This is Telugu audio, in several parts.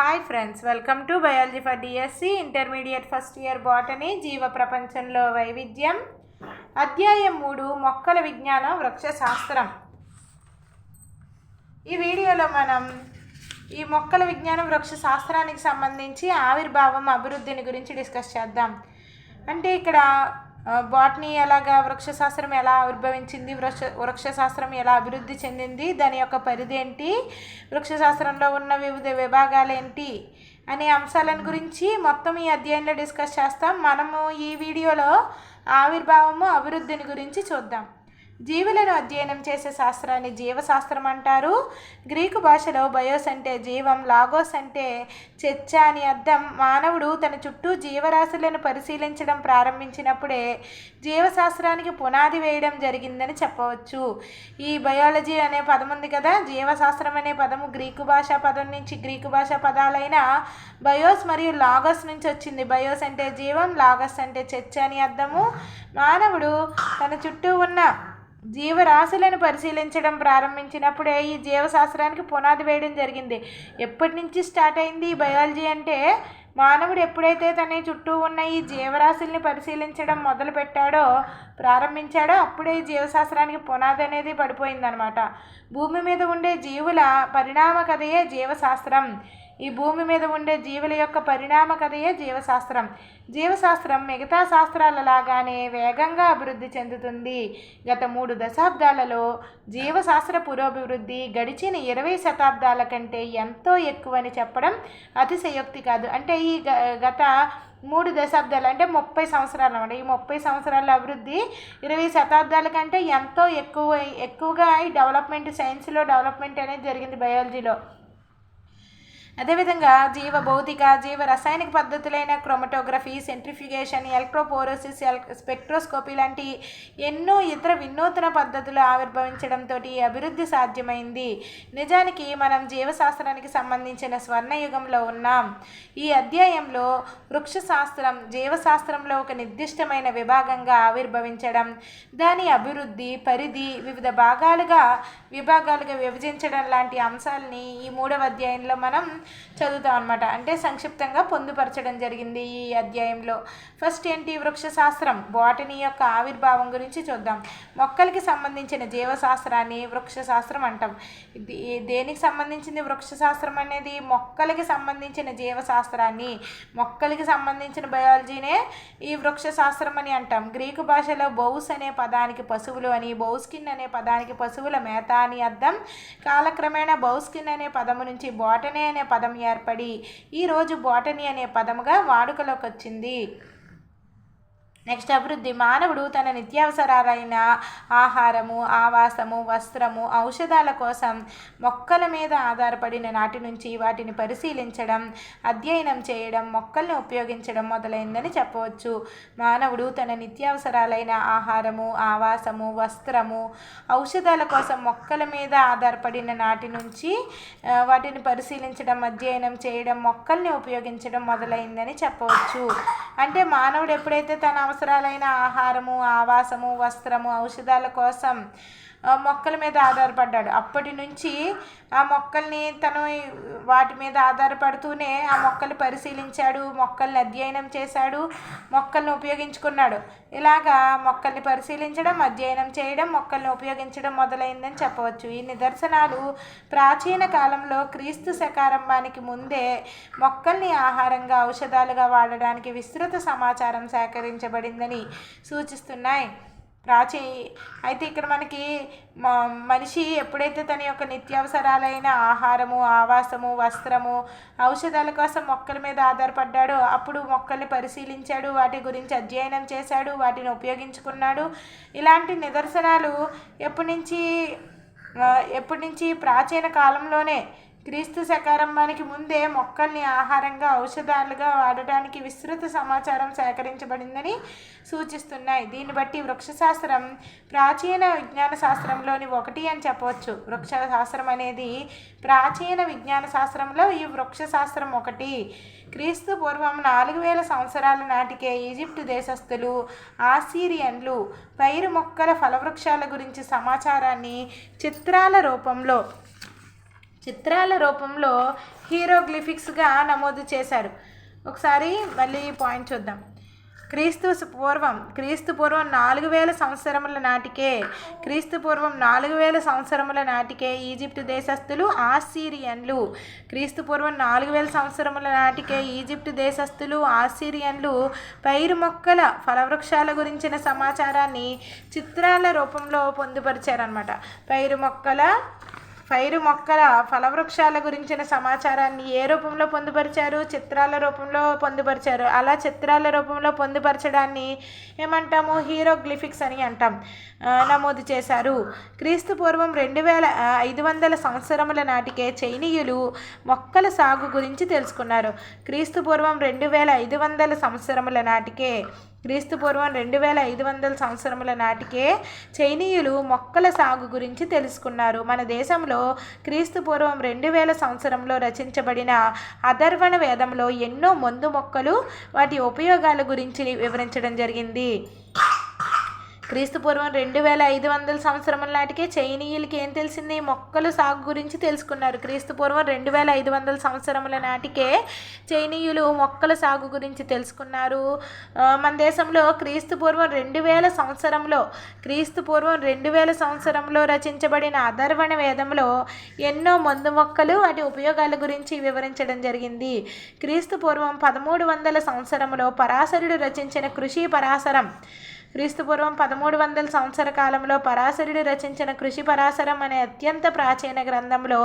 Hi friends welcome to biology for DSC intermediate first year botany జీవ ప్రపంచంలో వైవిధ్యం అధ్యాయం మూడు మొక్కల విజ్ఞానం వృక్ష శాస్త్రం ఈ వీడియోలో మనం ఈ మొక్కల విజ్ఞానం వృక్ష శాస్త్రానికి సంబంధించి ఆవిర్భావం అభివృద్ధిని గురించి డిస్కస్ చేద్దాం. అంటే ఇక్కడ బాటనీ ఎలాగా వృక్షశాస్త్రం ఎలా ఆవిర్భవించింది వృక్ష వృక్షశాస్త్రం ఎలా అభివృద్ధి చెందింది దాని యొక్క పరిధి ఏంటి వృక్షశాస్త్రంలో ఉన్న వివిధ విభాగాలు ఏంటి అనే అంశాలను గురించి మొత్తం ఈ అధ్యాయంలో డిస్కస్ చేస్తాం. మనము ఈ వీడియోలో ఆవిర్భావము అభివృద్ధిని గురించి చూద్దాం. జీవులను అధ్యయనం చేసే శాస్త్రాన్ని జీవశాస్త్రం అంటారు. గ్రీకు భాషలో బయోస్ అంటే జీవం లాగోస్ అంటే చర్చ అని అర్థం. మానవుడు తన చుట్టూ జీవరాశులను పరిశీలించడం ప్రారంభించినప్పుడే జీవశాస్త్రానికి పునాది వేయడం జరిగిందని చెప్పవచ్చు. ఈ బయాలజీ అనే పదం ఉంది కదా? జీవశాస్త్రం అనే పదము గ్రీకు భాషా పదం నుంచి గ్రీకు భాషా పదాలైన బయోస్ మరియు లాగోస్ నుంచి వచ్చింది. బయోస్ అంటే జీవం లాగస్ అంటే చర్చ అని అర్థము. మానవుడు తన చుట్టూ ఉన్న జీవరాశులను పరిశీలించడం ప్రారంభించినప్పుడే ఈ జీవశాస్త్రానికి పునాది వేయడం జరిగింది. ఎప్పటి నుంచి స్టార్ట్ అయింది ఈ బయాలజీ అంటే మానవుడు ఎప్పుడైతే తన చుట్టూ ఉన్న ఈ జీవరాశుల్ని పరిశీలించడం మొదలు పెట్టాడో ప్రారంభించాడో అప్పుడే ఈ జీవశాస్త్రానికి పునాది అనేది పడిపోయిందనమాట భూమి మీద ఉండే జీవుల పరిణామ కథయే జీవశాస్త్రం. ఈ భూమి మీద ఉండే జీవుల యొక్క పరిణామ కథయే జీవశాస్త్రం. జీవశాస్త్రం మిగతా శాస్త్రాల లాగానే వేగంగా అభివృద్ధి చెందుతుంది. గత మూడు దశాబ్దాలలో జీవశాస్త్ర పురోభివృద్ధి గడిచిన ఇరవై శతాబ్దాల కంటే ఎంతో ఎక్కువని చెప్పడం అతిశయోక్తి కాదు. అంటే ఈ గత మూడు దశాబ్దాలు అంటే ముప్పై సంవత్సరాలు అనమాట ఈ ముప్పై సంవత్సరాల అభివృద్ధి ఇరవై శతాబ్దాల కంటే ఎంతో ఎక్కువ ఎక్కువగా ఈ డెవలప్మెంట్ సైన్స్లో డెవలప్మెంట్ అనేది జరిగింది బయాలజీలో. అదేవిధంగా జీవ భౌతిక జీవ రసాయనిక పద్ధతులైన క్రోమటోగ్రఫీ సెంట్రిఫిగేషన్ ఎలక్ట్రోపోరోసిస్ ఎల్ స్పెక్ట్రోస్కోపీ లాంటి ఎన్నో ఇతర వినూతన పద్ధతులు ఆవిర్భవించడంతో అభివృద్ధి సాధ్యమైంది. నిజానికి మనం జీవశాస్త్రానికి సంబంధించిన స్వర్ణయుగంలో ఉన్నాం. ఈ అధ్యాయంలో వృక్షశాస్త్రం జీవశాస్త్రంలో ఒక నిర్దిష్టమైన విభాగంగా ఆవిర్భవించడం దాని అభివృద్ధి పరిధి వివిధ భాగాలుగా విభాగాలుగా విభజించడం లాంటి అంశాలని ఈ మూడవ అధ్యాయంలో మనం చదువుతాం అనమాట అంటే సంక్షిప్తంగా పొందుపరచడం జరిగింది ఈ అధ్యాయంలో. ఫస్ట్ ఏంటి? వృక్షశాస్త్రం. బాటనీ యొక్క ఆవిర్భావం గురించి చూద్దాం. మొక్కలకి సంబంధించిన జీవశాస్త్రాన్ని వృక్షశాస్త్రం అంటాం. దేనికి సంబంధించింది వృక్షశాస్త్రం అనేది? మొక్కలకి సంబంధించిన జీవశాస్త్రాన్ని మొక్కలకి సంబంధించిన బయాలజీనే ఈ వృక్షశాస్త్రం అని అంటాం. గ్రీకు భాషలో బౌస్ అనే పదానికి పశువులు అని బౌస్కిన్ అనే పదానికి పశువుల మేత అని అర్థం. కాలక్రమేణా బౌస్కిన్ అనే పదము నుంచి బాటనీ అనే పదం ఏర్పడి ఈరోజు బాటనీ అనే పదముగా వాడుకలోకి వచ్చింది నెక్స్ట్ అభివృద్ధి మానవుడు తన నిత్యావసరాలైన ఆహారము ఆవాసము వస్త్రము ఔషధాల కోసం మొక్కల మీద ఆధారపడిన నాటి నుంచి వాటిని పరిశీలించడం అధ్యయనం చేయడం మొక్కల్ని ఉపయోగించడం మొదలైందని చెప్పవచ్చు. మానవుడు తన నిత్యావసరాలైన ఆహారము ఆవాసము వస్త్రము ఔషధాల కోసం మొక్కల మీద ఆధారపడిన నాటి నుంచి వాటిని పరిశీలించడం అధ్యయనం చేయడం మొక్కల్ని ఉపయోగించడం మొదలైందని చెప్పవచ్చు. అంటే మానవుడు ఎప్పుడైతే తన అవసరాలైన ఆహారము ఆవాసము వస్త్రము ఔషధాల కోసం మొక్కల మీద ఆధారపడ్డాడు. అప్పటి నుంచి ఆ మొక్కల్ని తను వాటి మీద ఆధారపడుతూనే ఆ మొక్కలు పరిశీలించాడు మొక్కల్ని అధ్యయనం చేశాడు మొక్కల్ని ఉపయోగించుకున్నాడు. ఇలాగా మొక్కల్ని పరిశీలించడం అధ్యయనం చేయడం మొక్కల్ని ఉపయోగించడం మొదలైందని చెప్పవచ్చు. ఈ నిదర్శనాలు ప్రాచీన కాలంలో క్రీస్తు శకారంభానికి ముందే మొక్కల్ని ఆహారంగా ఔషధాలుగా వాడడానికి విస్తృత సమాచారం సేకరించబడిందని సూచిస్తున్నాయి. ప్రాచీ అయితే ఇక్కడ మనకి మనిషి ఎప్పుడైతే తన యొక్క నిత్యావసరాలైన ఆహారము ఆవాసము వస్త్రము ఔషధాల కోసం మొక్కల మీద ఆధారపడ్డాడో అప్పుడు మొక్కల్ని పరిశీలించాడు వాటి గురించి అధ్యయనం చేశాడు వాటిని ఉపయోగించుకున్నాడు. ఇలాంటి నిదర్శనాలు ఎప్పటి నుంచి ఎప్పటి నుంచి ప్రాచీన కాలంలోనే క్రీస్తు శకారంభానికి ముందే మొక్కల్ని ఆహారంగా ఔషధాలుగా వాడటానికి విస్తృత సమాచారం సేకరించబడిందని సూచిస్తున్నాయి. దీన్ని బట్టి వృక్షశాస్త్రం ప్రాచీన విజ్ఞాన శాస్త్రంలోని ఒకటి అని చెప్పవచ్చు. వృక్షశాస్త్రం అనేది ప్రాచీన విజ్ఞాన శాస్త్రంలో ఈ వృక్షశాస్త్రం ఒకటి. క్రీస్తు పూర్వం నాలుగు వేల సంవత్సరాల నాటికే ఈజిప్టు దేశస్థులు ఆసీరియన్లు పైరు మొక్కల ఫలవృక్షాల గురించి సమాచారాన్ని చిత్రాల రూపంలో చిత్రాల రూపంలో హీరోగ్లిఫిక్స్గా నమోదు చేశారు. ఒకసారి మళ్ళీ పాయింట్ చూద్దాం. క్రీస్తు పూర్వం క్రీస్తు పూర్వం నాలుగు వేల సంవత్సరముల నాటికే క్రీస్తు పూర్వం నాలుగు వేల సంవత్సరముల నాటికే ఈజిప్ట్ దేశస్థులు ఆసిరియన్లు క్రీస్తు పూర్వం నాలుగు వేల సంవత్సరముల నాటికే ఈజిప్టు దేశస్థులు ఆసిరియన్లు పైరు మొక్కల ఫలవృక్షాల గురించిన సమాచారాన్ని చిత్రాల రూపంలో పొందుపరిచారనమాట పైరు మొక్కల పైరు మొక్కల ఫలవృక్షాల గురించిన సమాచారాన్ని ఏ రూపంలో పొందుపరిచారు? చిత్రాల రూపంలో పొందుపరిచారు. అలా చిత్రాల రూపంలో పొందుపరచడాన్ని ఏమంటాము? హీరోగ్లిఫిక్స్ అని అంటాం. నమోదు చేశారు. క్రీస్తు పూర్వం రెండు వేల ఐదు వందల సంవత్సరముల నాటికే చైనీయులు మొక్కల సాగు గురించి తెలుసుకున్నారు. క్రీస్తు పూర్వం రెండు వేల ఐదు వందల సంవత్సరముల నాటికే క్రీస్తు పూర్వం రెండు వేల ఐదు వందల సంవత్సరముల నాటికే చైనీయులు మొక్కల సాగు గురించి తెలుసుకున్నారు. మన దేశంలో క్రీస్తు పూర్వం రెండు వేల సంవత్సరంలో రచించబడిన అధర్వణ వేదంలో ఎన్నో మందు మొక్కలు వాటి ఉపయోగాల గురించి వివరించడం జరిగింది. క్రీస్తుపూర్వం రెండు వేల ఐదు వందల సంవత్సరముల నాటికే చైనీయులకి ఏం తెలిసింది? మొక్కలు సాగు గురించి తెలుసుకున్నారు. క్రీస్తుపూర్వం రెండు వేల ఐదు వందల సంవత్సరముల నాటికే చైనీయులు మొక్కల సాగు గురించి తెలుసుకున్నారు. మన దేశంలో క్రీస్తుపూర్వం రెండు వేల సంవత్సరంలో క్రీస్తుపూర్వం రెండు వేల సంవత్సరంలో రచించబడిన అధర్వణ వేదంలో ఎన్నో మందు మొక్కలు వాటి ఉపయోగాల గురించి వివరించడం జరిగింది. క్రీస్తుపూర్వం పదమూడు వందల సంవత్సరంలో పరాశరుడు రచించిన కృషి పరాశరం క్రీస్తుపూర్వం పదమూడు వందల సంవత్సర కాలంలో పరాశరుడు రచించిన కృషి పరాశరం అనే అత్యంత ప్రాచీన గ్రంథంలో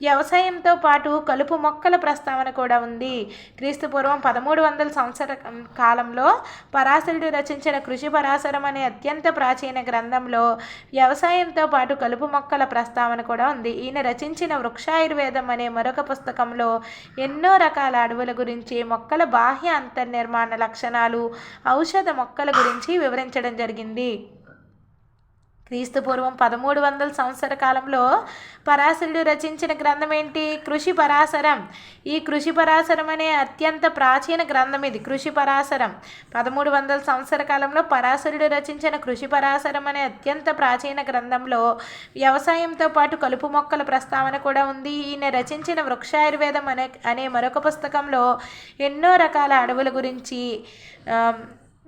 వ్యవసాయంతో పాటు కలుపు మొక్కల ప్రస్తావన కూడా ఉంది. క్రీస్తుపూర్వం పదమూడు వందల సంవత్సర కాలంలో పరాశరుడు రచించిన కృషి పరాశరం అనే అత్యంత ప్రాచీన గ్రంథంలో వ్యవసాయంతో పాటు కలుపు మొక్కల ప్రస్తావన కూడా ఉంది. ఈయన రచించిన వృక్షాయుర్వేదం అనే మరొక పుస్తకంలో ఎన్నో రకాల అడవుల గురించి మొక్కల బాహ్య అంతర్నిర్మాణ లక్షణాలు ఔషధ మొక్కల గురించి వివరించడం జరిగింది. క్రీస్తు పూర్వం పదమూడు వందల సంవత్సర కాలంలో పరాశరుడు రచించిన గ్రంథం ఏంటి కృషి పరాశరం. ఈ కృషి పరాశరం అనే అత్యంత ప్రాచీన గ్రంథం ఇది. కృషి పరాశరం. పదమూడు వందల సంవత్సర కాలంలో పరాశరుడు రచించిన కృషి పరాశరం అనే అత్యంత ప్రాచీన గ్రంథంలో వ్యవసాయంతో పాటు కలుపు మొక్కల ప్రస్తావన కూడా ఉంది. ఈయన రచించిన వృక్షాయుర్వేదం అనే అనే మరొక పుస్తకంలో ఎన్నో రకాల అడవుల గురించి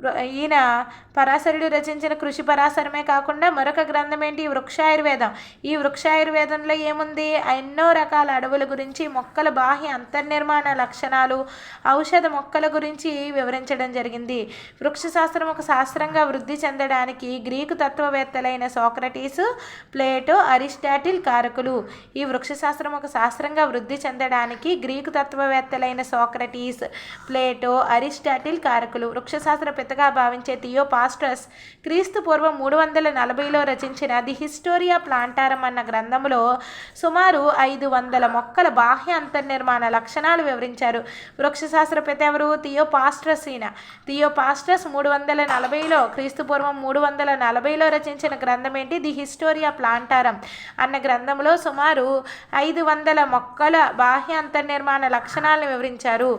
ఈయన పరాశరుడు రచించిన కృషి పరాశరమే కాకుండా మరొక గ్రంథం ఏంటి? వృక్షాయుర్వేదం. ఈ వృక్షాయుర్వేదంలో ఏముంది? ఎన్నో రకాల అడవుల గురించి మొక్కల బాహ్య అంతర్నిర్మాణ లక్షణాలు ఔషధ మొక్కల గురించి వివరించడం జరిగింది. వృక్షశాస్త్రం ఒక శాస్త్రంగా వృద్ధి చెందడానికి గ్రీకు తత్వవేత్తలైన సోక్రటీస్ ప్లేటో అరిస్టాటిల్ కారకులు. ఈ వృక్షశాస్త్రం ఒక శాస్త్రంగా వృద్ధి చెందడానికి గ్రీకు తత్వవేత్తలైన సోక్రటీస్ ప్లేటో అరిస్టాటిల్ కారకులు. వృక్షశాస్త్ర పితగా భావించే థియో పాస్టర్స్ క్రీస్తు పూర్వం మూడు వందల నలభైలో రచించిన ది హిస్టోరియా ప్లాంటారం అన్న గ్రంథంలో సుమారు ఐదు వందల మొక్కల బాహ్య అంతర్నిర్మాణ లక్షణాలు వివరించారు. వృక్షశాస్త్ర పిత ఎవరు? థియో పాస్టర్స్ ఈయన. థియో పాస్టర్స్ మూడు వందల నలభైలో క్రీస్తు పూర్వం మూడు వందల నలభైలో రచించిన గ్రంథం ఏంటి ది హిస్టోరియా ప్లాంటారం అన్న గ్రంథంలో సుమారు ఐదు వందల మొక్కల బాహ్య అంతర్నిర్మాణ లక్షణాలను వివరించారు.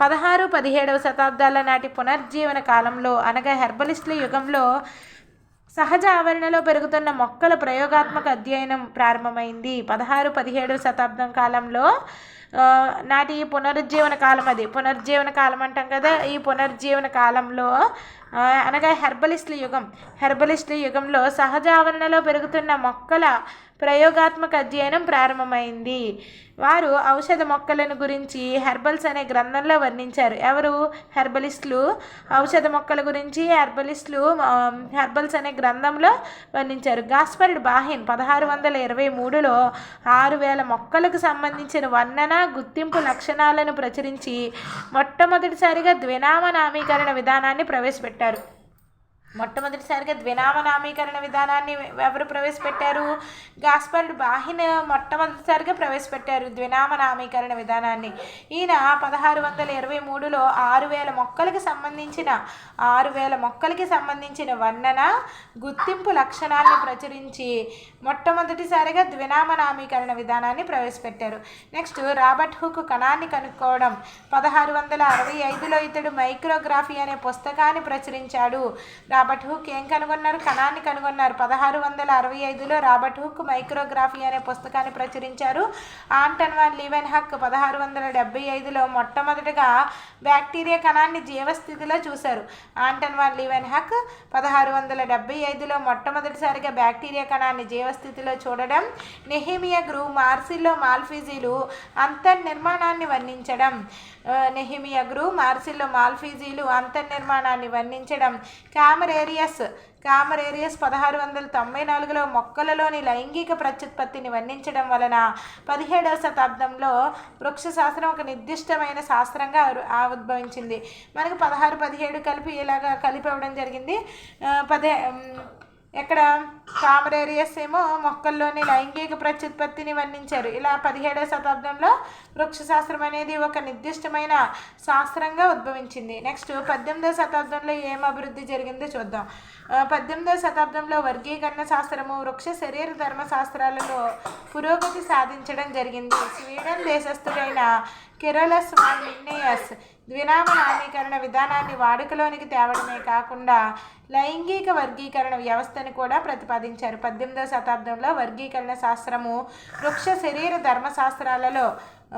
పదహారు పదిహేడవ శతాబ్దాల నాటి పునర్జీవన కాలంలో అనగా హెర్బలిస్టుల యుగంలో సహజ ఆవరణలో పెరుగుతున్న మొక్కల ప్రయోగాత్మక అధ్యయనం ప్రారంభమైంది. పదహారు పదిహేడు శతాబ్దం కాలంలో నాటి పునరుజ్జీవన కాలం అది. పునరుజ్జీవన కాలం అంటాం కదా ఈ పునరుజ్జీవన కాలంలో అనగా హెర్బలిస్టుల యుగం. హెర్బలిస్టుల యుగంలో సహజ ఆవరణలో పెరుగుతున్న మొక్కల ప్రయోగాత్మక అధ్యయనం ప్రారంభమైంది. వారు ఔషధ మొక్కలను గురించి హెర్బల్స్ అనే గ్రంథంలో వర్ణించారు. ఎవరు? హెర్బలిస్టులు. ఔషధ మొక్కల గురించి హెర్బలిస్టులు హెర్బల్స్ అనే గ్రంథంలో వర్ణించారు. గాస్పర్డ్ బాహిన్ పదహారు వందల ఇరవై మూడులో ఆరు వేల మొక్కలకు సంబంధించిన వర్ణన గుర్తింపు లక్షణాలను ప్రచురించి మొట్టమొదటిసారిగా ద్వినామ నామీకరణ విధానాన్ని ప్రవేశపెట్టారు. మొట్టమొదటిసారిగా ద్వినామ నామీకరణ విధానాన్ని ఎవరు ప్రవేశపెట్టారు? గాస్పర్డ్ బాహిన్ మొట్టమొదటిసారిగా ప్రవేశపెట్టారు ద్వినామ నామీకరణ విధానాన్ని. ఈయన పదహారు వందల ఇరవై మూడులో ఆరు వేల మొక్కలకు సంబంధించిన ఆరు వేల మొక్కలకి సంబంధించిన వర్ణన గుర్తింపు లక్షణాలను ప్రచురించి మొట్టమొదటిసారిగా ద్వినామ నామీకరణ విధానాన్ని ప్రవేశపెట్టారు. నెక్స్ట్ రాబర్ట్ హుక్ కణాన్ని కనుక్కోవడం. పదహారు వందల అరవై ఐదులో ఇతడు మైక్రోగ్రఫీ అనే పుస్తకాన్ని ప్రచురించాడు. రాబర్ట్ హుక్ ఏం కనుగొన్నారు? కణాన్ని కనుగొన్నారు. పదహారు వందల అరవై ఐదులో రాబర్ట్ హుక్ మైక్రోగ్రఫీ అనే పుస్తకాన్ని ప్రచురించారు. ఆంటన్ వన్ లీవెన్ హక్ పదహారు వందల డెబ్బై ఐదులో మొట్టమొదటిగా బ్యాక్టీరియా కణాన్ని జీవస్థితిలో చూశారు. ఆంటన్ వన్ లీవెన్ హక్ పదహారు వందల డెబ్బై ఐదులో మొట్టమొదటిసారిగా బ్యాక్టీరియా కణాన్ని జీవస్థితిలో చూడడం నెహిమియా గ్రూ మార్సిల్లో మాల్ఫీజీలు అంతర్నిర్మాణాన్ని వర్ణించడం నెహిమియా గ్రూ మార్సిల్లో మాల్ఫీజీలు అంతర్నిర్మాణాన్ని వర్ణించడం కామరేరియస్ కామరేరియస్ పదహారు వందల తొంభై నాలుగులో మొక్కలలోని లైంగిక ప్రత్యుత్పత్తిని వర్ణించడం వలన పదిహేడవ శతాబ్దంలో వృక్ష శాస్త్రం ఒక నిర్దిష్టమైన శాస్త్రంగా ఉద్భవించింది. మనకు పదహారు పదిహేడు కలిపి ఇలాగా కలిపి ఇవ్వడం జరిగింది. పదే ఇక్కడ కామరేరియస్ ఏమో మొక్కల్లోని లైంగిక ప్రత్యుత్పత్తిని వర్ణించారు. ఇలా పదిహేడవ శతాబ్దంలో వృక్షశాస్త్రం అనేది ఒక నిర్దిష్టమైన శాస్త్రంగా ఉద్భవించింది. నెక్స్ట్ పద్దెనిమిదవ శతాబ్దంలో ఏం అభివృద్ధి జరిగిందో చూద్దాం. పద్దెనిమిదవ శతాబ్దంలో వర్గీకరణ శాస్త్రము వృక్ష శరీర ధర్మశాస్త్రాలలో పురోగతి సాధించడం జరిగింది. స్వీడన్ దేశస్థుడైన కెరోలస్ వాన్ మిన్నేయస్ ద్వినామ నామీకరణ విధానాన్ని వాడుకలోనికి తేవడమే కాకుండా లైంగిక వర్గీకరణ వ్యవస్థను కూడా ప్రతిపాదించారు. పద్దెనిమిదవ శతాబ్దంలో వర్గీకరణ శాస్త్రము వృక్ష శరీర ధర్మశాస్త్రాలలో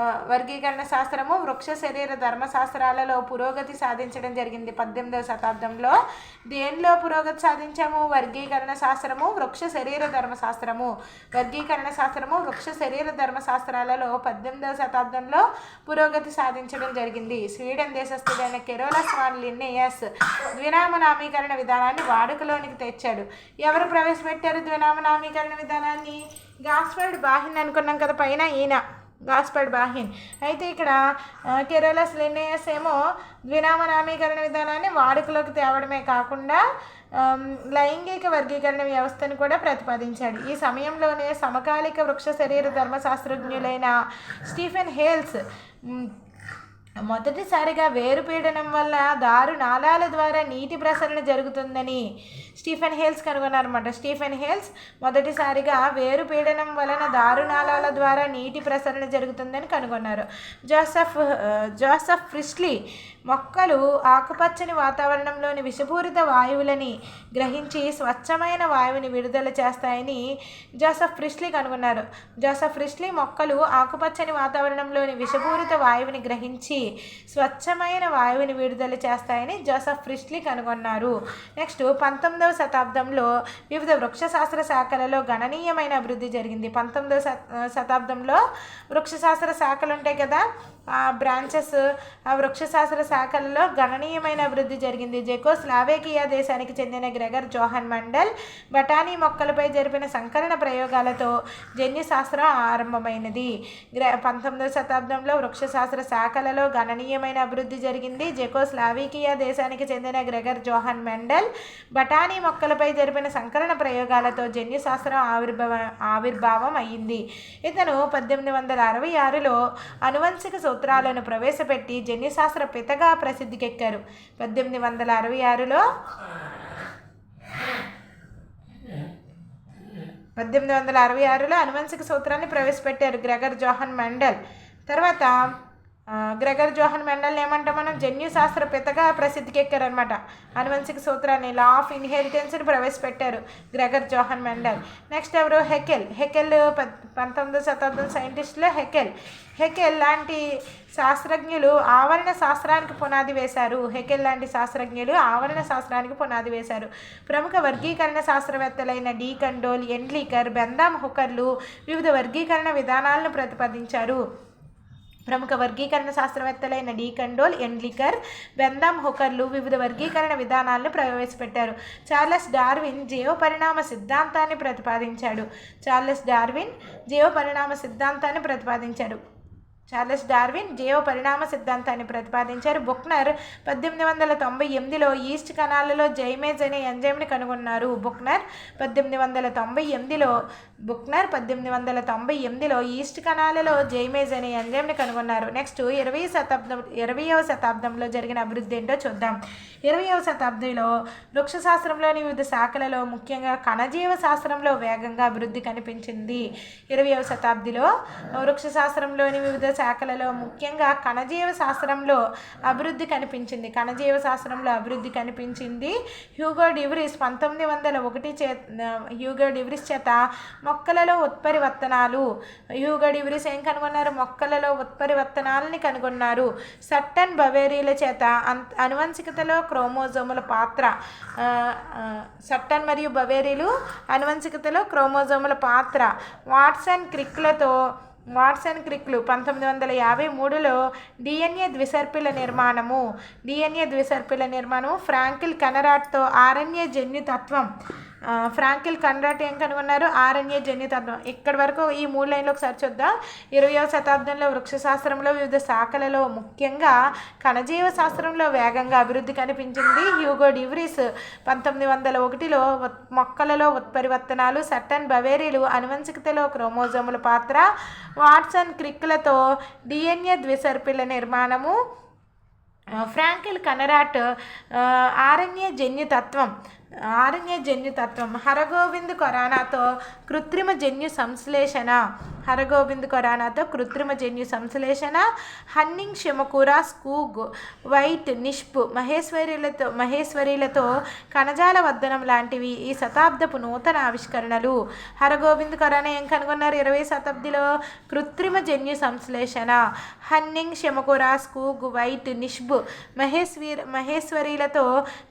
వర్గీకరణ శాస్త్రము వృక్ష శరీర ధర్మశాస్త్రాలలో పురోగతి సాధించడం జరిగింది. పద్దెనిమిదవ శతాబ్దంలో దేనిలో పురోగతి సాధించాము? వర్గీకరణ శాస్త్రము వృక్ష శరీర ధర్మశాస్త్రము వర్గీకరణ శాస్త్రము వృక్ష శరీర ధర్మశాస్త్రాలలో పద్దెనిమిదవ శతాబ్దంలో పురోగతి సాధించడం జరిగింది. స్వీడన్ దేశస్థుడైన కెరోలస్ వాన్ లిన్నేయస్ ద్వినామ నామీకరణ విధానాన్ని వాడుకలోనికి తెచ్చాడు. ఎవరు ప్రవేశపెట్టారు ద్వినామ నామీకరణ విధానాన్ని? గాస్ఫర్డ్ బాహిన్ అనుకున్నాం కదా పైన ఈయన. గాస్పర్డ్ బాహిన్. అయితే ఇక్కడ కేరళ కెరోలస్ లిన్నేయస్ ఏమో ద్వినామ నామీకరణ విధానాన్ని వాడుకలోకి తేవడమే కాకుండా లైంగిక వర్గీకరణ వ్యవస్థను కూడా ప్రతిపాదించాడు. ఈ సమయంలోనే సమకాలిక వృక్ష శరీర ధర్మశాస్త్రజ్ఞులైన స్టీఫెన్ హేల్స్ మొదటిసారిగా వేరు పీడనం వల్ల దారు నాళాల ద్వారా నీటి ప్రసరణ జరుగుతుందని స్టీఫెన్ హేల్స్ కనుగొన్నారన్నమాట. స్టీఫెన్ హేల్స్ మొదటిసారిగా వేరు పీడనం వలన దారు నాళాల ద్వారా నీటి ప్రసరణ జరుగుతుందని కనుగొన్నారు. జోసెఫ్ జోసఫ్ జోసెఫ్ ఫ్రిస్లీ మొక్కలు ఆకుపచ్చని వాతావరణంలోని విషపూరిత వాయువులని గ్రహించి స్వచ్ఛమైన వాయువుని విడుదల చేస్తాయని జోసఫ్ ఫ్రిస్లీ కనుగొన్నారు. జోసఫ్ ఫ్రిస్లీ మొక్కలు ఆకుపచ్చని వాతావరణంలోని విషపూరిత వాయువుని గ్రహించి స్వచ్ఛమైన వాయువుని విడుదల చేస్తాయని జోసఫ్ ఫ్రిస్లీ కనుగొన్నారు. నెక్స్ట్ పంతొమ్మిదవ శతాబ్దంలో వివిధ వృక్షశాస్త్ర శాఖలలో గణనీయమైన అభివృద్ధి జరిగింది. పంతొమ్మిదవ శత- శతాబ్దంలో వృక్షశాస్త్ర శాఖలు ఉంటాయి కదా బ్రాంచెస్ ఆ వృక్షశాస్త్ర శాఖలలో గణనీయమైన అభివృద్ధి జరిగింది. జెకోస్లావేకియా దేశానికి చెందిన గ్రెగర్ జోహన్ మండల్ బఠానీ మొక్కలపై జరిపిన సంకలన ప్రయోగాలతో జన్యుశాస్త్రం ఆరంభమైనది. గ్రె పంతొమ్మిదవ శతాబ్దంలో వృక్షశాస్త్ర శాఖలలో గణనీయమైన అభివృద్ధి జరిగింది. జెకోస్లావికియా దేశానికి చెందిన గ్రెగర్ జోహన్ మెండల్ బఠానీ మొక్కలపై జరిపిన సంకలన ప్రయోగాలతో జన్యుశాస్త్రం ఆవిర్భావ ఆవిర్భావం అయ్యింది. ఇతను పద్దెనిమిది వందల అరవై ఆరులో అనువంశిక సూత్రాలను ప్రవేశపెట్టి జన్యుశాస్త్ర పితగా ప్రసిద్ధికెక్కారు. పద్దెనిమిది వందల అరవై ఆరులో పద్దెనిమిది వందల అరవై ఆరులో అనువంశిక సూత్రాన్ని ప్రవేశపెట్టారు గ్రెగర్ జోహన్ మండల్. తర్వాత గ్రెగర్ జోహన్ మెండల్ ఏమంటే మనం జన్యు శాస్త్ర పితగా ప్రసిద్ధికి ఎక్కారనమాట అనువంశిక సూత్రాన్ని లా ఆఫ్ ఇన్హెరిటెన్స్ని ప్రవేశపెట్టారు గ్రెగర్ జోహన్ మెండల్. నెక్స్ట్ ఎవరు? హెకెల్. హెకెల్ పద్ పంతొమ్మిదో శతాబ్దం సైంటిస్టులో హెకెల్. హెకెల్ లాంటి శాస్త్రజ్ఞులు ఆవరణ శాస్త్రానికి పునాది వేశారు. హెకెల్ లాంటి శాస్త్రజ్ఞులు ఆవరణ శాస్త్రానికి పునాది వేశారు. ప్రముఖ వర్గీకరణ శాస్త్రవేత్తలైన డీ. కండోల్ ఎండ్లీకర్ బెందామ్ హుకర్లు వివిధ వర్గీకరణ విధానాలను ప్రతిపాదించారు. ప్రముఖ వర్గీకరణ శాస్త్రవేత్తలైన డీ కండోల్ ఎండ్లికర్ బెందామ్ హుకర్లు వివిధ వర్గీకరణ విధానాలను ప్రవేశపెట్టారు. చార్లెస్ డార్విన్ జీవ పరిణామ సిద్ధాంతాన్ని ప్రతిపాదించాడు. చార్లెస్ డార్విన్ జీవపరిణామ సిద్ధాంతాన్ని ప్రతిపాదించాడు. చార్లెస్ డార్విన్ జీవ పరిణామ సిద్ధాంతాన్ని ప్రతిపాదించారు. బుక్నర్ పద్దెనిమిది వందల తొంభై ఎనిమిదిలో ఈస్ట్ కణాలలో జైమేజ్ అనే ఎంజైమ్ని కనుగొన్నారు. బుక్నర్ పద్దెనిమిది వందల తొంభై ఎనిమిదిలో బుక్నర్ పద్దెనిమిది వందల తొంభై ఎనిమిదిలో ఈస్ట్ కణాలలో జైమేజ్ అనే ఎంజైమ్ని కనుగొన్నారు. నెక్స్ట్ ఇరవై శతాబ్దం ఇరవయవ శతాబ్దంలో జరిగిన అభివృద్ధి ఏంటో చూద్దాం. ఇరవయవ శతాబ్దిలో వృక్షశాస్త్రంలోని వివిధ శాఖలలో ముఖ్యంగా కణజీవ శాస్త్రంలో వేగంగా అభివృద్ధి కనిపించింది. ఇరవయవ శతాబ్దిలో వృక్షశాస్త్రంలోని వివిధ శాఖలలో ముఖ్యంగా కణజీవ శాస్త్రంలో అభివృద్ధి కనిపించింది. కణజీవ శాస్త్రంలో అభివృద్ధి కనిపించింది. హ్యూగో డివ్రిస్ పంతొమ్మిది వందల ఒకటి చే హ్యూగో డివ్రిస్ చేత మొక్కలలో ఉత్పరివర్తనాలు. హ్యూగో డివ్రిస్ ఏం కనుగొన్నారు? మొక్కలలో ఉత్పరివర్తనాలని కనుగొన్నారు. సట్టన్ బవేరీల చేత అన్ అనువంశికతలో క్రోమోజోముల పాత్ర సట్టన్ మరియు బవేరీలు అనువంశికతలో క్రోమోజోముల పాత్ర. వాట్సన్ క్రిక్లతో వాట్సన్ క్రిక్లు పంతొమ్మిది వందల యాభై మూడులో డిఎన్ఏ ద్విసర్పిల నిర్మాణము. డిఎన్ఏ ద్విసర్పిల నిర్మాణము ఫ్రాంకిల్ కనరాట్తో ఆర్ఎన్ఏ జన్యుతత్వం. ఫ్రాంకిల్ కన్రాట్ ఏం కనుగొన్నారు? ఆర్ఎన్ఏ జన్యుతత్వం ఇక్కడి వరకు ఈ మూడు లైన్లు ఒకసారి చూద్దాం. ఇరవయో శతాబ్దంలో వృక్షశాస్త్రంలో వివిధ శాఖలలో ముఖ్యంగా కణజీవ శాస్త్రంలో వేగంగా అభివృద్ధి కనిపించింది. హ్యూగో డివ్రీస్ పంతొమ్మిది వందల ఒకటిలో మొక్కలలో ఉత్పరివర్తనాలు సట్టన్ బవేరీలు అనువంశికతలో క్రోమోజోముల పాత్ర వాట్సన్ క్రిక్లతో డిఎన్ఏ ద్విసర్పిల నిర్మాణము ఫ్రాంకిల్ కనరాట్ ఆర్ఎన్ఏ జన్యుతత్వం ఆర్ఎన్ఏ జన్యుతత్వం హరగోవింద్ కొరానాతో కృత్రిమ జన్యు సంశ్లేషణ హరగోవింద్ కొరానాతో కృత్రిమ జన్యు సంశ్లేషణ హన్నింగ్ షిమకూర స్కూగ్ వైట్ నిష్ప్ మహేశ్వరీలతో మహేశ్వరీలతో కణజాల వర్ధనం లాంటివి ఈ శతాబ్దపు నూతన ఆవిష్కరణలు హరగోవింద్ కొరానా ఏం కనుగొన్నారు ఇరవై శతాబ్దిలో కృత్రిమ జన్యు సంశ్లేషణ హన్నింగ్ షిమకూర స్కూగ్ వైట్ నిష్బ్ మహేశ్వీర్ మహేశ్వరీలతో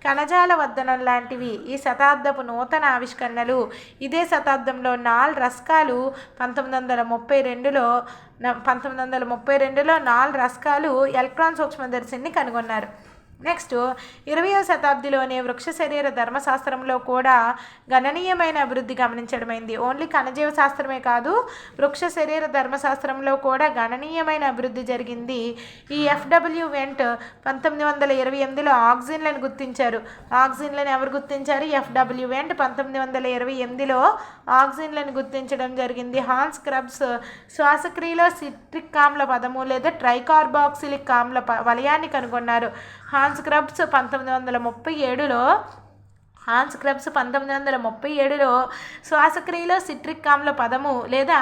కణజాల వర్ధనం లాంటివి ఈ శతాబ్దపు నూతన ఆవిష్కరణలు ఇదే శతాబ్దంలో నాల్ రస్కాలు పంతొమ్మిది వందల ముప్పై రెండులో న- పంతొమ్మిది వందల ముప్పై రెండులో నాల్ రస్కాలు ఎలక్ట్రాన్ సూక్ష్మదర్శిని కనుగొన్నారు. నెక్స్ట్ ఇరవయో శతాబ్దిలోనే వృక్ష శరీర ధర్మశాస్త్రంలో కూడా గణనీయమైన అభివృద్ధి గమనించడమైంది. ఓన్లీ కణజీవ శాస్త్రమే కాదు వృక్ష శరీర ధర్మశాస్త్రంలో కూడా గణనీయమైన అభివృద్ధి జరిగింది. ఈ ఎఫ్డబ్ల్యూ వెంట్ పంతొమ్మిది వందల ఇరవై ఎనిమిదిలో ఆక్సిన్లను గుర్తించారు. ఆక్సిన్లను ఎవరు గుర్తించారు? ఎఫ్డబ్ల్యూ వెంట్ పంతొమ్మిది వందల ఇరవై ఎనిమిదిలో ఆక్సిన్లను గుర్తించడం జరిగింది. హాన్స్ క్రబ్స్ శ్వాసక్రియలో సిట్రిక్ ఆమ్ల పదము లేదా ట్రైకార్బాక్సిలిక్ ఆమ్ల ప- వలయాన్ని కనుగొన్నారు. హాన్స్ క్రబ్స్ పంతొమ్మిది వందల ముప్పై ఏడులో హాన్స్ క్రబ్స్ పంతొమ్మిది వందల ముప్పై ఏడులో శ్వాసక్రియలో సిట్రిక్ ఆమ్ల పదము లేదా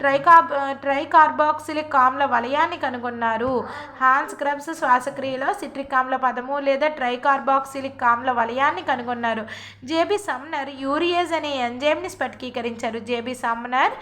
ట్రైకార్బ్ ట్రైకార్బాక్సిలిక్ ఆమ్ల వలయాన్ని కనుగొన్నారు. హాన్స్ క్రబ్స్ శ్వాసక్రియలో సిట్రిక్ ఆమ్ల పదము లేదా ట్రైకార్బాక్సిలిక్ ఆమ్ల వలయాన్ని కనుగొన్నారు. జేబి సమ్నర్ యూరియేజ్ అనే ఎంజైమ్ని స్ఫటికీకరించారు. జేబి సమ్నర్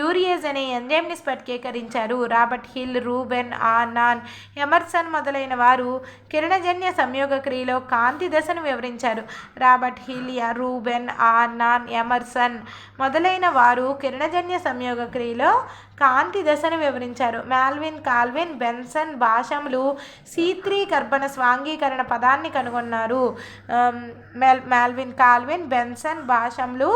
యూరియేజ్ అనే ఎంజైమ్ని స్ఫటికీకరించారు. Robert Hill Ruben Arnon Emerson మొదలైన వారు కిరణజన్య సంయోగ క్రియలో కాంతి దశను వివరించారు. రాబర్ట్ హిల్ యా రూబెన్ ఆర్నాన్ ఎమర్సన్ మొదలైన వారు కిరణజన్య సంయోగ క్రియలో కాంతి దశను వివరించారు. మాల్విన్ కాల్విన్ బెన్సన్ భాషములు సీత్రీ గర్భణ స్వాంగీకరణ పదాన్ని కనుగొన్నారు. మెల్ మాల్విన్ కాల్విన్ బెన్సన్ భాషములు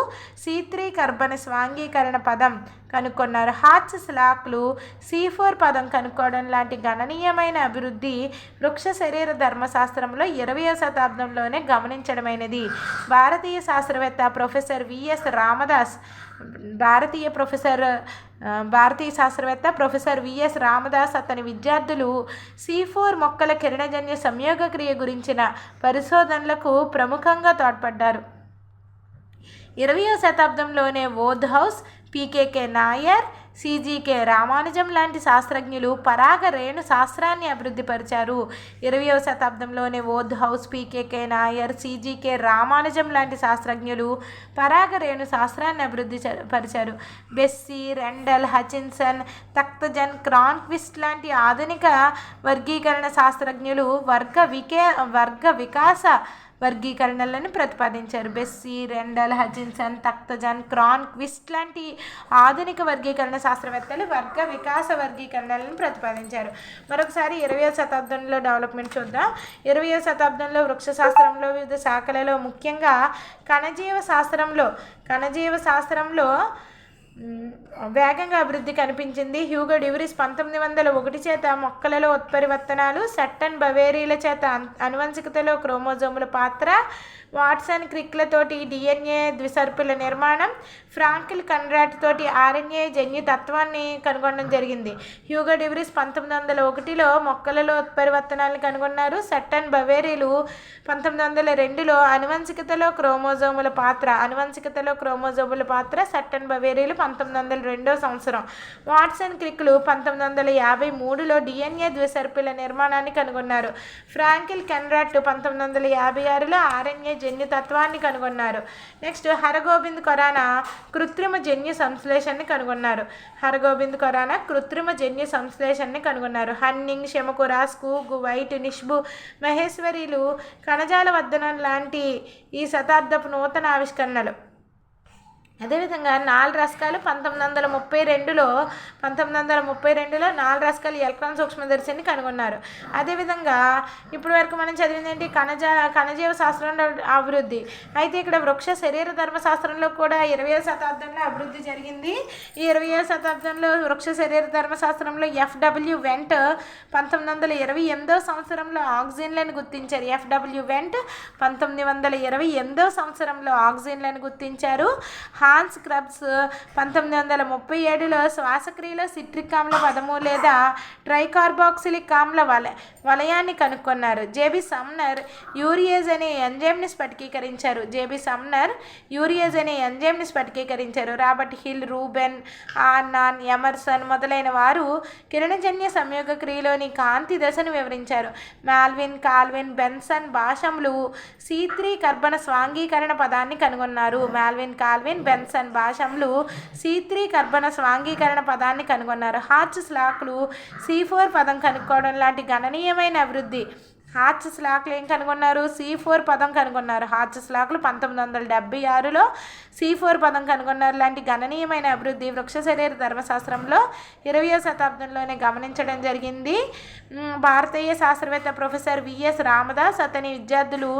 సీత్రీ కర్బన స్వాంగీకరణ పదం కనుక్కున్నారు హార్ట్స్ స్లాక్లు సి ఫోర్ పదం కనుక్కోవడం లాంటి గణనీయమైన అభివృద్ధి వృక్ష శరీర ధర్మశాస్త్రంలో ఇరవయో శతాబ్దంలోనే గమనించడమైనది. భారతీయ శాస్త్రవేత్త ప్రొఫెసర్ విఎస్ రామదాస్ భారతీయ ప్రొఫెసర్ భారతీయ శాస్త్రవేత్త ప్రొఫెసర్ విఎస్ రామదాస్ అతని విద్యార్థులు సి ఫోర్ మొక్కల కిరణజన్య సంయోగ క్రియ గురించిన పరిశోధనలకు ప్రముఖంగా తోడ్పడ్డారు. ఇరవయో శతాబ్దంలోనే Wodehouse PKK Nair CGK Ramanujam లాంటి శాస్త్రజ్ఞులు పరాగ రేణు శాస్త్రాన్ని అభివృద్ధిపరిచారు ఇరవయవ శతాబ్దంలోనే Wodehouse PKK Nair CGK Ramanujam లాంటి శాస్త్రజ్ఞులు పరాగ రేణు శాస్త్రాన్ని అభివృద్ధి పరిచారు. బెస్సీ రెండల్ హచిన్సన్ తక్తజన్ క్రాన్క్విస్ట్ లాంటి ఆధునిక వర్గీకరణ శాస్త్రజ్ఞులు వర్గ వికే వర్గ వికాస వర్గీకరణలను ప్రతిపాదించారు. బెస్సీ రెండల్ హజిన్సన్ తక్తజన్ క్రాన్ క్విస్ట్ లాంటి ఆధునిక వర్గీకరణ శాస్త్రవేత్తలు వర్గ వికాస వర్గీకరణలను ప్రతిపాదించారు. మరొకసారి ఇరవయో శతాబ్దంలో డెవలప్మెంట్ చూద్దాం. ఇరవయో శతాబ్దంలో వృక్ష శాస్త్రంలో వివిధ శాఖలలో ముఖ్యంగా కణజీవ శాస్త్రంలో కణజీవ శాస్త్రంలో వేగంగా అభివృద్ధి కనిపించింది. హ్యూగో డివరిస్ పంతొమ్మిది వందల ఒకటి చేత మొక్కలలో ఉత్పరివర్తనాలు సట్టన్ బవేరీల చేత అనువంశికతలో క్రోమోజోముల పాత్ర వాట్సన్ క్రిక్లతోటి డిఎన్ఏ ద్విసర్పుల నిర్మాణం ఫ్రాంకిల్ కన్రాట్ తోటి ఆర్ఎన్ఏ జన్యు తత్వాన్ని కనుగొనడం జరిగింది. హ్యూగో డివరిస్ పంతొమ్మిది వందల ఒకటిలో మొక్కలలో ఉత్పరివర్తనాలను కనుగొన్నారు. సట్టన్ బవేరీలు పంతొమ్మిది వందల రెండులో అనువంశికతలో క్రోమోజోముల పాత్ర అనువంశికతలో క్రోమోజోముల పాత్ర సట్టన్ బవేరీలు పంతొమ్మిది పంతొమ్మిది వందల రెండో సంవత్సరం. వాట్సన్ క్రిక్లు పంతొమ్మిది వందల యాభై మూడులో డిఎన్ఏ ద్విసర్పిల నిర్మాణాన్ని కనుగొన్నారు. ఫ్రాంకిల్ కెన్రాట్ పంతొమ్మిది వందల యాభై ఆరులో ఆర్ఎన్ఏ జన్యుతత్వాన్ని కనుగొన్నారు. నెక్స్ట్ హరగోబింద్ ఖొరానా కృత్రిమ జన్యు సంశ్లేషణని కనుగొన్నారు. హరగోబింద్ ఖొరానా కృత్రిమ జన్యు సంశ్లేషణని కనుగొన్నారు. హన్నింగ్ షెమకురా స్కూగ్ వైట్ నిష్బు మహేశ్వరిలు కణజాల వర్ధనం లాంటి ఈ శతాబ్దపు నూతన ఆవిష్కరణలు. అదేవిధంగా నాలుగు రసకాలు పంతొమ్మిది వందల ముప్పై రెండులో పంతొమ్మిది వందల ముప్పై రెండులో నాలుగు రసకాలు ఎలక్ట్రాన్ సూక్ష్మదర్శిని కనుగొన్నారు. అదేవిధంగా ఇప్పటి వరకు మనం చదివింది ఏంటి? కణజ కణజీవ శాస్త్రంలో అభివృద్ధి. అయితే ఇక్కడ వృక్ష శరీర ధర్మశాస్త్రంలో కూడా ఇరవయో శతాబ్దంలో అభివృద్ధి జరిగింది. ఈ ఇరవయో శతాబ్దంలో వృక్ష శరీర ధర్మశాస్త్రంలో ఎఫ్డబ్ల్యూ వెంట్ పంతొమ్మిది వందల ఇరవై ఎనిమిదో సంవత్సరంలో ఆక్సిజన్లను గుర్తించారు. ఎఫ్డబ్ల్యూ వెంట్ పంతొమ్మిది వందల ఇరవై ఎనిమిదో సంవత్సరంలో ఆక్సిజన్లను గుర్తించారు. హాన్స్ క్రబ్స్ పంతొమ్మిది వందల ముప్పై ఏడులో శ్వాసక్రియలో సిట్రిక్ ఆమ్ల పదము లేదా ట్రైకార్బాక్సిలిక్ ఆమ్ల వల వలయాన్ని కనుక్కున్నారు. జేబీ సమ్నర్ యూరియేజ్ అనే ఎంజైమ్ని స్ఫటికీకరించారు. జేబీ సమ్నర్ యూరియేజ్ అనే ఎంజైమ్ని స్ఫటికీకరించారు. Robert Hill Ruben Arnon Emerson మొదలైన వారు కిరణజన్య సంయోగ క్రియలోని కాంతి దశను వివరించారు. మాల్విన్ కాల్విన్ బెన్సన్ భాషములు సి త్రీ కర్బన స్వాంగీకరణ పదాన్ని కనుగొన్నారు. మాల్విన్ కాల్విన్ బెన్సన్ భాషంలు సి త్రీ కర్బన స్వాంగీకరణ పదాన్ని కనుగొన్నారు. హార్చ్ స్లాక్లు సి ఫోర్ పదం కనుక్కోవడం లాంటి గణనీయమైన అభివృద్ధి హార్చ్ స్లాక్లు ఏం కనుగొన్నారు? సి ఫోర్ పదం కనుగొన్నారు. హార్చ్ స్లాక్లు పంతొమ్మిది వందల డెబ్బై ఆరులో సి ఫోర్ పదం కనుగొన్నారు. లాంటి గణనీయమైన అభివృద్ధి వృక్ష శరీర ధర్మశాస్త్రంలో ఇరవయో శతాబ్దంలోనే గమనించడం జరిగింది. భారతీయ శాస్త్రవేత్త ప్రొఫెసర్ విఎస్ రామదాస్ అతని విద్యార్థులు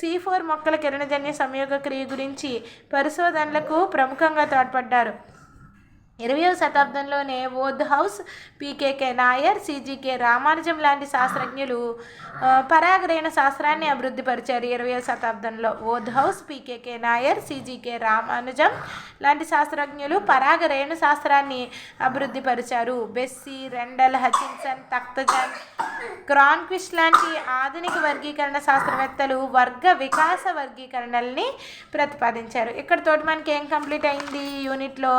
సి ఫోర్ మొక్కల కిరణజన్య సంయోగ క్రియ గురించి పరిశోధనలకు ప్రముఖంగా తోడ్పడ్డారు. ఇరవయవ శతాబ్దంలోనే Wodehouse PKK Nair CGK Ramanujam లాంటి శాస్త్రజ్ఞులు పరాగరేణ శాస్త్రాన్ని అభివృద్ధి పరిచారు ఇరవయవ శతాబ్దంలో. Wodehouse PKK Nair CGK Ramanujam లాంటి శాస్త్రజ్ఞులు పరాగరేణు శాస్త్రాన్ని అభివృద్ధి పరిచారు. బెస్సీ రెండల్ హచిన్సన్ తక్తజన్ క్రాన్క్విష్ లాంటి ఆధునిక వర్గీకరణ శాస్త్రవేత్తలు వర్గ వికాస వర్గీకరణల్ని ప్రతిపాదించారు. ఇక్కడతోటి మనకి ఏం కంప్లీట్ అయింది యూనిట్లో?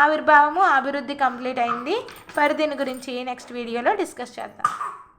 ఆవిర్ ఆవిర్భావము అభివృద్ధి కంప్లీట్ అయింది. పరిధిని గురించి నెక్స్ట్ వీడియోలో డిస్కస్ చేద్దాం.